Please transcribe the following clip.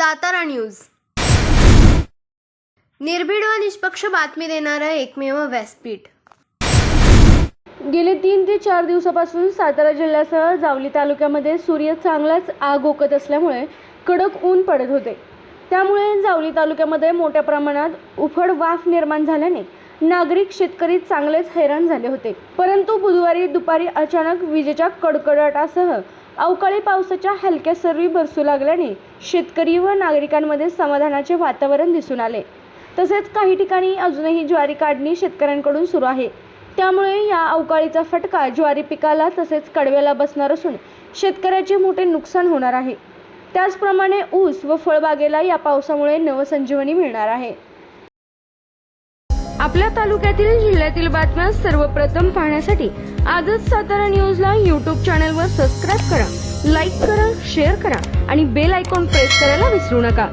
Satara news. निर्भीड व निष्पक्ष बातमी देणारं एकमेव व्यासपीठ. गेले तीन ते चार दिवसापासून सातारा जिल्ह्यासह जावली तालुक्यामध्ये सूर्य चांगलाच आग ओकत असल्यामुळे कडक ऊन पडत होते. त्यामुळे जावली तालुक्यामध्ये मोठ्या प्रमाणात उफड वाफ निर्माण झाल्याने नागरिक शेतकरी चांगलेच हैराण झाले होते. परंतु बुधवारी दुपारी अचानक विजेच्या कडकडाटासह अवकाळी पावसाच्या हलक्या सरी बरसू लागल्याने शेतकरी व नागरिकांमध्ये समाधानाचे वातावरण दिसून आले. तसेच काही ठिकाणी अजूनही ज्वारी काढणी शेतकऱ्यांकडून सुरू आहे. त्यामुळे या अवकाळीचा फटका ज्वारी पिकाला तसेच कडव्याला बसणार असून शेतकऱ्याचे मोठे नुकसान होणार आहे. त्याचप्रमाणे ऊस व फळबागेला या पावसामुळे नवसंजीवनी मिळणार आहे. आपल्या तालुक्यातील जिल्ह्यातील बातम्या सर्वप्रथम पाहण्यासाठी आजच सातारा न्यूजला यूट्यूब चॅनल चॅनलवर सबस्क्राईब करा लाईक करा शेअर करा आणि बेल आयकॉन प्रेस करायला विसरू नका.